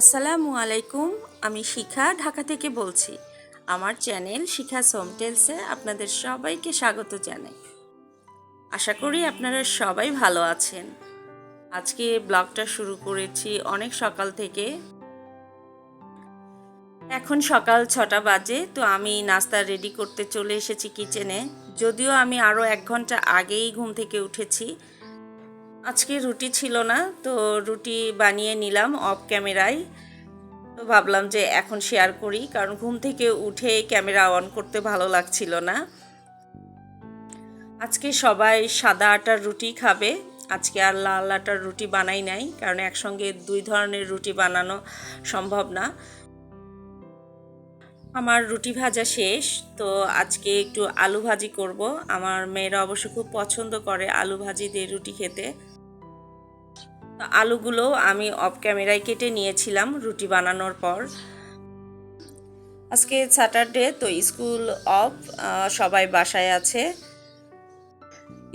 আসসালামু আলাইকুম, আমি শিখা ঢাকা থেকে বলছি। আমার চ্যানেল শিখা সোমটেলসে আপনাদের সবাইকে স্বাগত জানাই। আশা করি আপনারা সবাই ভালো আছেন। আজকে ব্লগটা শুরু করেছি অনেক সকাল থেকে। এখন সকাল ছটা বাজে, তো আমি নাস্তা রেডি করতে চলে এসেছি কিচেনে। যদিও আমি আরও এক ঘণ্টা আগেই ঘুম থেকে উঠেছি আজকে রুটি ছিল না, তো রুটি বানিয়ে নিলাম অফ ক্যামেরায়। তো ভাবলাম যে এখন শেয়ার করি, কারণ ঘুম থেকে উঠে ক্যামেরা অন করতে ভালো লাগছিল না। আজকে সবাই সাদা আটার রুটি খাবে, আজকে আর লাল আটার রুটি বানাই নাই, কারণ একসঙ্গে দুই ধরনের রুটি বানানো সম্ভব না। আমার রুটি ভাজা শেষ, তো আজকে একটু আলু ভাজি করব। আমার মেয়েরা অবশ্য খুব পছন্দ করে আলু ভাজি দিয়ে রুটি খেতে। তো আলুগুলো আমি অফ ক্যামেরায় কেটে নিয়েছিলাম রুটি বানানোর পর। আজকে স্যাটারডে তো স্কুল অফ সবাই বাসায় আছে।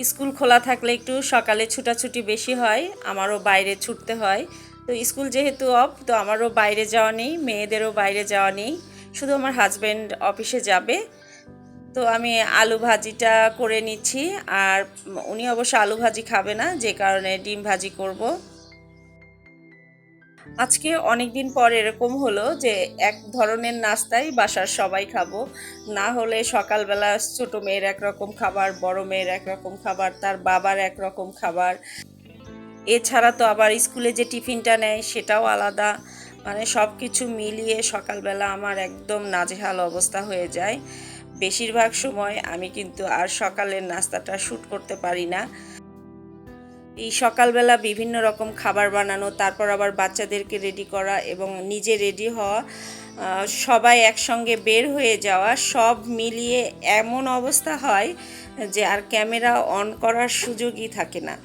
স্কুল খোলা থাকলে একটু সকালে ছুটাছুটি বেশি হয়, আমারও বাইরে ছুটতে হয়। তো স্কুল যেহেতু অফ তো আমারও বাইরে যাওয়া নেই, মেয়েদেরও বাইরে যাওয়া নেই। শুধু আমার হাজব্যান্ড অফিসে যাবে। তো আমি আলু ভাজিটা করে নিচ্ছি আর উনি অবশ্য আলু ভাজি খাবে না, যে কারণে ডিম ভাজি করব। আজকে অনেক দিন পর এরকম হলো যে এক ধরনের নাস্তাই বাসার সবাই খাব। না হলে সকালবেলা ছোট মেয়ের একরকম খাবার, বড় মেয়ের একরকম খাবার, তার বাবার একরকম খাবার। এছাড়া তো আবার স্কুলে যে টিফিনটা নেয় সেটাও আলাদা। মানে সব কিছু মিলিয়ে সকালবেলা আমার একদম নাজেহাল অবস্থা হয়ে যায়। বেশিরভাগ সময় আমি কিন্তু আর সকালের নাস্তাটা শ্যুট করতে পারি না। এই সকালবেলা বিভিন্ন রকম খাবার বানানো, তারপর আবার বাচ্চাদেরকে রেডি করা এবং নিজে রেডি হওয়া সবাই একসঙ্গে বের হয়ে যাওয়া, সব মিলিয়ে এমন অবস্থা হয় যে আর ক্যামেরা অন করার সুযোগই থাকে না।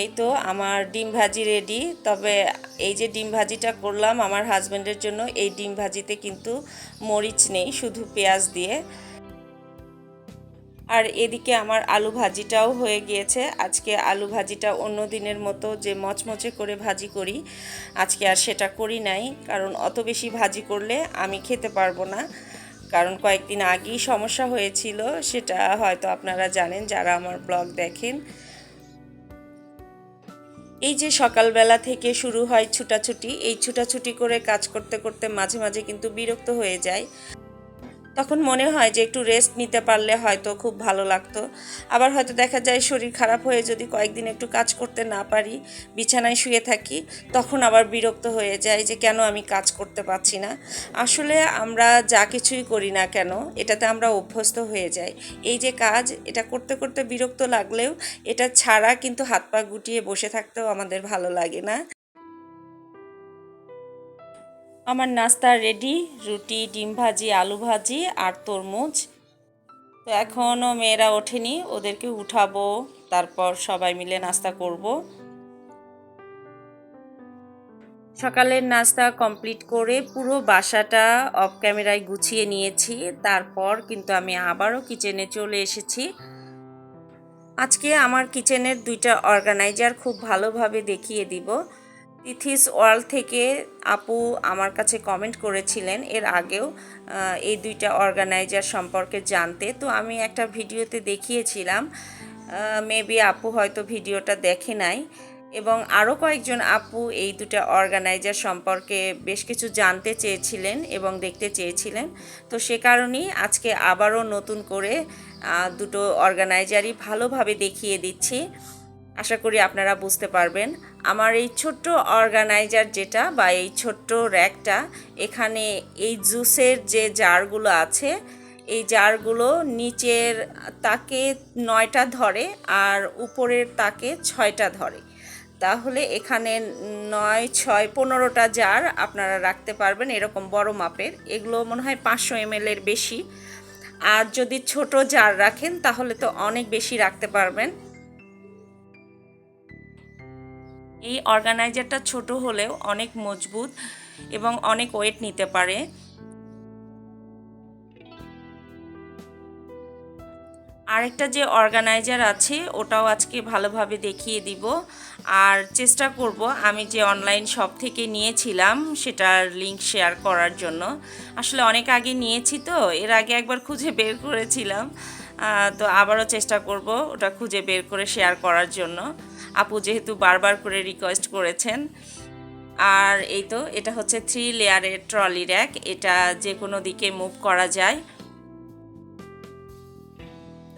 এই তো আমার ডিম ভাজি রেডি তবে এই যে ডিম ভাজিটা করলাম আমার হাজব্যান্ডের জন্য, এই ডিম ভাজিতে কিন্তু মরিচ নেই, শুধু পেঁয়াজ দিয়ে। আর এদিকে আমার আলু ভাজিটাও হয়ে গিয়েছে। আজকে আলু ভাজিটা অন্য দিনের মতো যে মচমচে করে ভাজি করি, আজকে আর সেটা করি নাই, কারণ অত বেশি ভাজি করলে আমি খেতে পারব না। কারণ কয়েকদিন আগেই সমস্যা হয়েছিল, সেটা হয়তো আপনারা জানেন, যারা আমার ব্লগ দেখেন। এই যে সকালবেলা থেকে শুরু হয় ছুটাছুটি, এই ছুটাছুটি করে কাজ করতে করতে মাঝে মাঝে কিন্তু বিরক্ত হয়ে যায়। তখন মনে হয় যে একটু রেস্ট নিতে পারলে হয়তো খুব ভালো লাগতো। আবার হয়তো দেখা যায় শরীর খারাপ হয়ে যদি কয়েকদিন একটু কাজ করতে না পারি, বিছানায় শুয়ে থাকি, তখন আবার বিরক্ত হয়ে যায় যে কেন আমি কাজ করতে পারছি না। আসলে আমরা যা কিছুই করি না কেন, এটাতে আমরা অভ্যস্ত হয়ে যাই। এই যে কাজ, এটা করতে করতে বিরক্ত লাগলেও এটা ছাড়া কিন্তু হাত পা গুটিয়ে বসে থাকতেও আমাদের ভালো লাগে না। আমার নাস্তা রেডি রুটি, ডিম ভাজি, আলু ভাজি আর তরমুজ। তো এখনও মেয়েরা ওঠেনি, ওদেরকে উঠাবো, তারপর সবাই মিলে নাস্তা করব। সকালের নাস্তা কমপ্লিট করে পুরো বাসাটা অফ ক্যামেরায় গুছিয়ে নিয়েছি, তারপর কিন্তু আমি আবারও কিচেনে চলে এসেছি। আজকে আমার কিচেনের দুইটা অর্গানাইজার খুব ভালোভাবে দেখিয়ে দিব। তিথিস ওয়ার্ল্ড থেকে আপু আমার কাছে কমেন্ট করেছিলেন এর আগেও এই দুইটা অর্গানাইজার সম্পর্কে জানতে। তো আমি একটা ভিডিওতে দেখিয়েছিলাম মেবি আপু হয়তো ভিডিওটা দেখে নাই। এবং আরও কয়েকজন আপু এই দুটা অর্গানাইজার সম্পর্কে বেশ কিছু জানতে চেয়েছিলেন এবং দেখতে চেয়েছিলেন। তো সে কারণেই আজকে আবারও নতুন করে দুটো অর্গানাইজারই ভালোভাবে দেখিয়ে দিচ্ছি। আশা করি আপনারা বুঝতে পারবেন, আমার এই ছোট্ট অর্গানাইজার যেটা বা এই ছোট্ট র্যাকটা, এখানে এই জুসের যে জারগুলো আছে, এই জারগুলো নিচের তাকে নয়টা ধরে আর উপরের তাকে ছয়টা ধরে। তাহলে এখানে নয়, ছয়, পনেরোটা জার আপনারা রাখতে পারবেন এরকম বড় মাপের। এগুলো মনে হয় পাঁচশো এম এর বেশি। আর যদি ছোট জার রাখেন তাহলে তো অনেক বেশি রাখতে পারবেন। এই অর্গানাইজারটা ছোট হলেও অনেক মজবুত এবং অনেক ওয়েট নিতে পারে। আরেকটা যে অর্গানাইজার আছে, ওটাও আজকে ভালোভাবে দেখিয়ে দিব। আর চেষ্টা করব আমি যে অনলাইন শপ থেকে নিয়েছিলাম, সেটার লিংক শেয়ার করার জন্য। আসলে অনেক আগে নিয়েছি তো, এর আগে একবার খুঁজে বের করেছিলাম। তো আবারও চেষ্টা করব ওটা খুঁজে বের করে শেয়ার করার জন্য। আপু যেহেতু বারবার করে রিকোয়েস্ট করেছেন, আর এই তো এটা হচ্ছে থ্রি লেয়ারের ট্রলি র্যাক এটা যে কোনো দিকে মুভ করা যায়।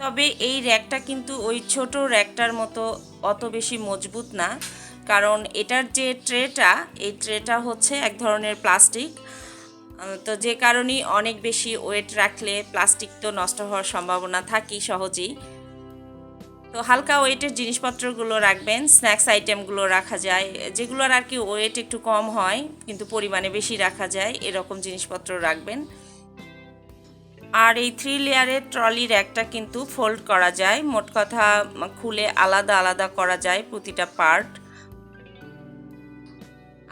তবে এই র্যাকটা কিন্তু ওই ছোট র্যাকটার মতো অত বেশি মজবুত না, কারণ এটার যে ট্রেটা এই ট্রেটা হচ্ছে এক ধরনের প্লাস্টিক তো যে কারণেই অনেক বেশি ওয়েট রাখলে প্লাস্টিক তো নষ্ট হওয়ার সম্ভাবনা থাকেই সহজেই। তো হালকা ওয়েটের জিনিসপত্রগুলো রাখবেন, স্ন্যাক্স আইটেমগুলো রাখা যায়, যেগুলোর আর কি ওয়েট একটু কম হয়, কিন্তু পরিমাণে বেশি রাখা যায়, এরকম জিনিসপত্র রাখবেন। আর এই থ্রি লেয়ারের ট্রলি র্যাকটা কিন্তু ফোল্ড করা যায়, মোট কথা খুলে আলাদা আলাদা করা যায় প্রতিটা পার্ট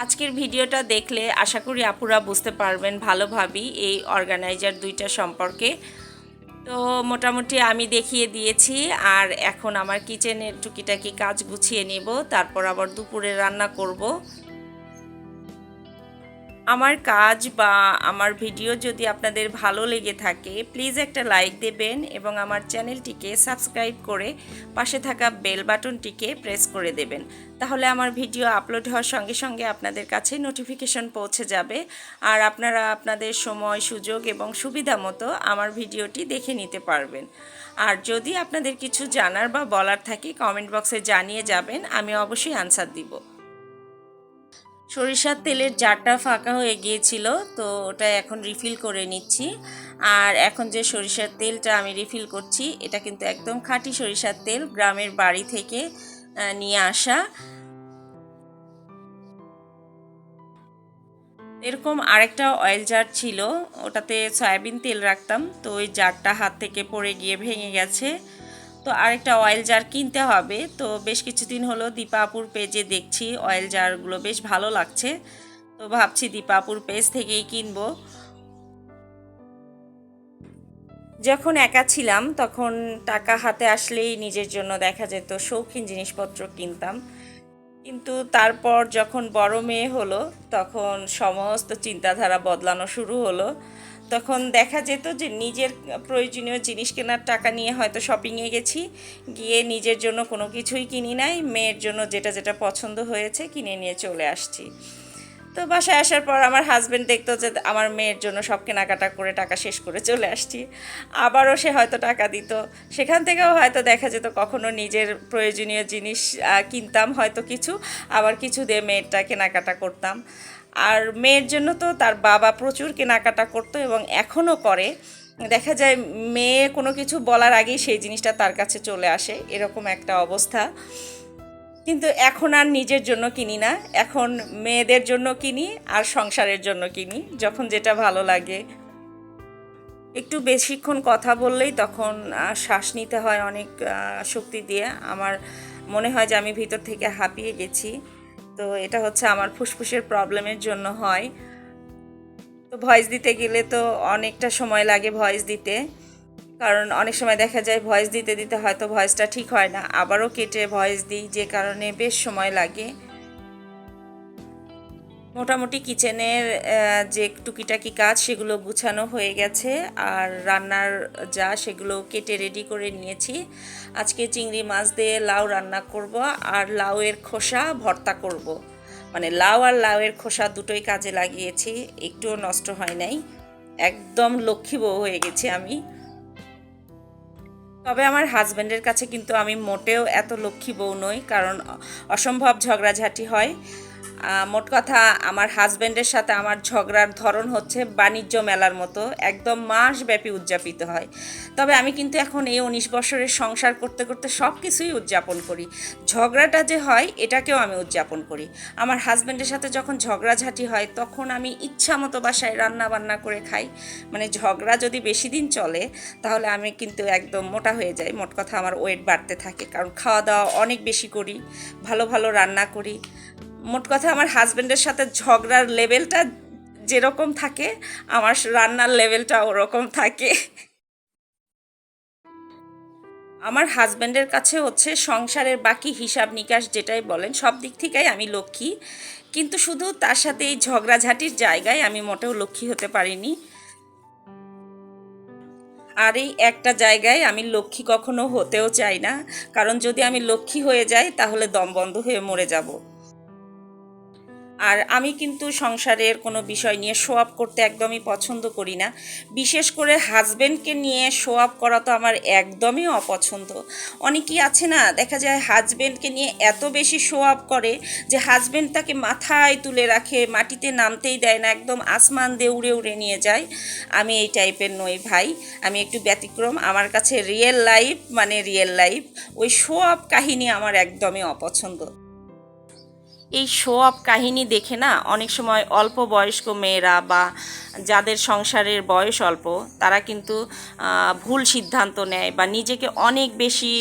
আজকের ভিডিওটা দেখলে আশা করি আপুরা বুঝতে পারবেন ভালোভাবেই এই অর্গানাইজার দুইটা সম্পর্কে। তো মোটামুটি আমি দেখিয়ে দিয়েছি আর এখন আমার কিচেনের টুকিটাকি কাজ গুছিয়ে নেব, তারপর আবার দুপুরে রান্না করব। আমার কাজ বা আমার ভিডিও যদি আপনাদের ভালো লেগে থাকে প্লিজ একটা লাইক দেবেন এবং আমার চ্যানেলটিকে সাবস্ক্রাইব করে পাশে থাকা বেল বাটনটিকে প্রেস করে দেবেন। তাহলে আমার ভিডিও আপলোড হওয়ার সঙ্গে সঙ্গে আপনাদের কাছে নোটিফিকেশন পৌঁছে যাবে। আর আপনারা আপনাদের সময়, সুযোগ এবং সুবিধা মতো আমার ভিডিওটি দেখে নিতে পারবেন। আর যদি আপনাদের কিছু জানার বা বলার থাকে কমেন্ট বক্সে জানিয়ে যাবেন, আমি অবশ্যই আনসার দিব। সরিষার তেলের জারটা ফাঁকা হয়ে গিয়েছিল, তো ওটা এখন রিফিল করে নিচ্ছি। আর এখন যে সরিষার তেলটা আমি রিফিল করছি, এটা কিন্তু একদম খাঁটি সরিষার তেল গ্রামের বাড়ি থেকে নিয়ে আসা। এরকম আরেকটা অয়েল জার ছিল, ওটাতে সয়াবিন তেল রাখতাম, তো ওই জারটা হাত থেকে পড়ে গিয়ে ভেঙে গেছে। তো আরেকটা অয়েল জার কিনতে হবে। তো বেশ কিছুদিন হলো দীপাপুর পেজে দেখছি অয়েল জারগুলো বেশ ভালো লাগছে। তো ভাবছি দীপাপুর পেজ থেকেই কিনবো। যখন একা ছিলাম, তখন টাকা হাতে আসলেই নিজের জন্য দেখা যেত শৌখিন জিনিসপত্র কিনতাম। কিন্তু তারপর যখন বড় মেয়ে হলো, তখন সমস্ত চিন্তাধারা বদলানো শুরু হলো। তখন দেখা যেত যে নিজের প্রয়োজনীয় জিনিস কেনার টাকা নিয়ে হয়তো শপিংয়ে গেছি, গিয়ে নিজের জন্য কোনো কিছুই কিনি নাই, মেয়ের জন্য যেটা যেটা পছন্দ হয়েছে কিনে নিয়ে চলে আসছি। তো বাসায় আসার পর আমার হাজব্যান্ড দেখতো যে আমার মেয়ের জন্য সব কেনাকাটা করে টাকা শেষ করে চলে আসছি। আবারও সে হয়তো টাকা দিত। সেখান থেকেও হয়তো দেখা যেত কখনো নিজের প্রয়োজনীয় জিনিস কিনতাম হয়তো কিছু, আবার কিছু দিয়ে মেয়েরটা কেনাকাটা করতাম। আর মেয়ের জন্য তো তার বাবা প্রচুর কেনাকাটা করতো এবং এখনও করে। দেখা যায় মেয়ে কোনো কিছু বলার আগেই সেই জিনিসটা তার কাছে চলে আসে, এরকম একটা অবস্থা। কিন্তু এখন আর নিজের জন্য কিনি না, এখন মেয়েদের জন্য কিনি আর সংসারের জন্য কিনি, যখন যেটা ভালো লাগে। একটু বেশিক্ষণ কথা বললেই তখন শ্বাস নিতে হয় অনেক শক্তি দিয়ে। আমার মনে হয় যে আমি ভিতর থেকে হাঁপিয়ে গেছি। তো এটা হচ্ছে আমার ফুসফুসের প্রবলেমের জন্য হয়। তো ভয়েস দিতে গেলে তো অনেকটা সময় লাগে ভয়েস দিতে। কারণ অনেক সময় দেখা যায় ভয়েস দিতে দিতে হয়তো ভয়েসটা ঠিক হয় না। আবারও কেটে ভয়েস দিই, যে কারণে বেশ সময় লাগে। মোটামুটি কিচেনের যে টুকিটাকি কাজ সেগুলো গুছানো হয়ে গেছে আর রান্নার যা সেগুলো কেটে রেডি করে নিয়েছি। আজকে চিংড়ি মাছ দিয়ে লাউ রান্না করব আর লাউয়ের খোসা ভর্তা করব। মানে লাউ আর লাউয়ের খোসা দুটোই কাজে লাগিয়েছি, একটুও নষ্ট হয় নাই। একদম লক্ষ্মী বউ হয়ে গেছি আমি। তবে আমার হাজব্যান্ডের কাছে কিন্তু আমি মোটেও এত লক্ষ্মী বউ নই, কারণ অসম্ভব ঝগড়াঝাটি হয়। মোট কথা আমার হাজব্যান্ডের সাথে আমার ঝগড়ার ধরন হচ্ছে বাণিজ্য মেলার মতো, একদম মাসব্যাপী উদযাপিত হয়। তবে আমি কিন্তু এখন এই উনিশ বছরের সংসার করতে করতে সব কিছুই উদযাপন করি। ঝগড়াটা যে হয়, এটাকেও আমি উদযাপন করি। আমার হাজব্যান্ডের সাথে যখন ঝগড়াঝাটি হয়, তখন আমি ইচ্ছা মতো বাসায় রান্না বান্না করে খাই। মানে ঝগড়া যদি বেশি দিন চলে, তাহলে আমি কিন্তু একদম মোটা হয়ে যাই। মোট কথা আমার ওয়েট বাড়তে থাকে। কারণ খাওয়া দাওয়া অনেক বেশি করি, ভালো ভালো রান্না করি। মোট কথা আমার হাজব্যান্ডের সাথে ঝগড়ার লেভেলটা যেরকম থাকে, আমার রান্নার লেভেলটা ওরকম থাকে। আমার হাজব্যান্ডের কাছে হচ্ছে সংসারের বাকি হিসাব নিকাশ যেটাই বলেন, সব দিক থেকেই আমি লক্ষ্মী। কিন্তু শুধু তার সাথে এই ঝগড়াঝাটির জায়গায় আমি মোটেও লক্ষ্মী হতে পারিনি। আর এই একটা জায়গায় আমি লক্ষ্মী কখনো হতেও চাই না, কারণ যদি আমি লক্ষ্মী হয়ে যাই, তাহলে দম বন্ধ হয়ে মরে যাব। আর আমি কিন্তু সংসারের কোনো বিষয় নিয়ে শো আপ করতে একদমই পছন্দ করি না। বিশেষ করে হাজব্যান্ডকে নিয়ে শো আপ করা তো আমার একদমই অপছন্দ। অনেকেই আছে না, দেখা যায় হাজব্যান্ডকে নিয়ে এত বেশি শো আপ করে যে হাজব্যান্ড তাকে মাথায় তুলে রাখে, মাটিতে নামতেই দেয় না, একদম আসমান দিয়ে উড়ে উড়ে নিয়ে যায়। আমি এই টাইপের নই ভাই, আমি একটু ব্যতিক্রম, আমার কাছে রিয়েল লাইফ মানে রিয়েল লাইফ ওই শো আপ কাহিনী আমার একদমই অপছন্দ। এই শো আপ কাহিনী দেখে না অনেক সময় অল্প বয়স্ক মেয়েরা বা যাদের সংসারের বয়স অল্প, তারা কিন্তু ভুল সিদ্ধান্ত নেয় বা নিজেকে অনেক বেশি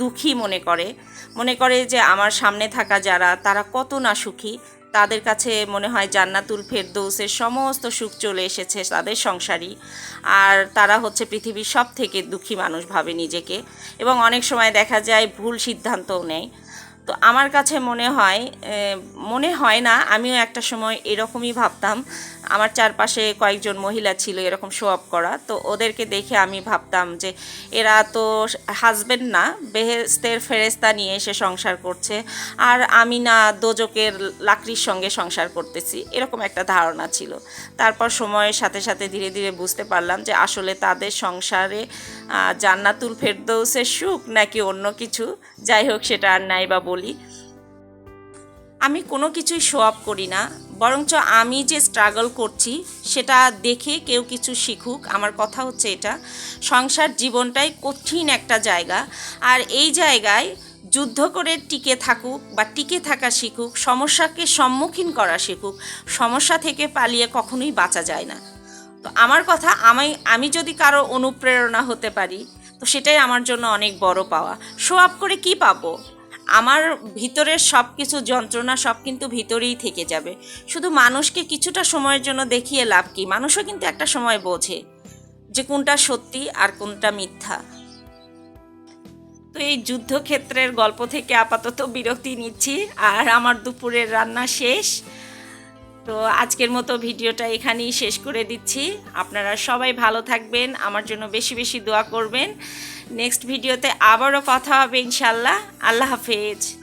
দুঃখী মনে করে। মনে করে যে আমার সামনে থাকা যারা, তারা কত না সুখী। তাদের কাছে মনে হয় জান্নাতুল ফেরদৌসের সমস্ত সুখ চলে এসেছে তাদের সংসারই আর তারা হচ্ছে পৃথিবীর সব থেকে দুঃখী মানুষ ভাবে নিজেকে। এবং অনেক সময় দেখা যায় ভুল সিদ্ধান্তও নেয়। তো আমার কাছে মনে হয় মনে হয় না, আমিও একটা সময় এরকমই ভাবতাম। আমার চারপাশে কয়েকজন মহিলা ছিল এরকম শো আপ করা, তো ওদেরকে দেখে আমি ভাবতাম যে এরা তো হাজবেন্ড না, বেহেস্তের ফেরেস্তা নিয়ে এসে সংসার করছে, আর আমি না দোজকের লাকড়ির সঙ্গে সংসার করতেছি, এরকম একটা ধারণা ছিল। তারপর সময়ের সাথে সাথে ধীরে ধীরে বুঝতে পারলাম যে আসলে তাদের সংসারে জান্নাতুল ফেরদৌসের সুখ নাকি অন্য কিছু, যাই হোক সেটা আর নাই বা বলি, আমি কোনো কিছুই শো আপ করি না, বরঞ্চ আমি যে স্ট্রাগল করছি সেটা দেখে কেউ কিছু শিখুক। আমার কথা হচ্ছে এটা, সংসার জীবনটাই কঠিন একটা জায়গা। আর এই জায়গায় যুদ্ধ করে টিকে থাকুক বা টিকে থাকা শিখুক, সমস্যাকে সম্মুখীন করা শিখুক, সমস্যা থেকে পালিয়ে কখনোই বাঁচা যায় না। তো আমার কথা, আমি আমি যদি কারও অনুপ্রেরণা হতে পারি, তো সেটাই আমার জন্য অনেক বড় পাওয়া। শো আপ করে কি পাবো? আমার ভিতরের সব কিছু যন্ত্রণা সব কিন্তু ভিতরেই থেকে যাবে। শুধু মানুষকে কিছুটা সময়ের জন্য দেখিয়ে লাভ কি? মানুষও কিন্তু একটা সময় বোঝে যে কোনটা সত্যি আর কোনটা মিথ্যা। তো এই যুদ্ধক্ষেত্রের গল্প থেকে আপাতত বিরক্তি নিচ্ছি আর আমার দুপুরের রান্না শেষ। তো আজকের মতো ভিডিওটা এখানেই শেষ করে দিচ্ছি। আপনারা সবাই ভালো থাকবেন, আমার জন্য বেশি বেশি দোয়া করবেন। নেক্সট ভিডিওতে আবারও কথা হবে ইনশাল্লাহ আল্লাহ হাফেজ।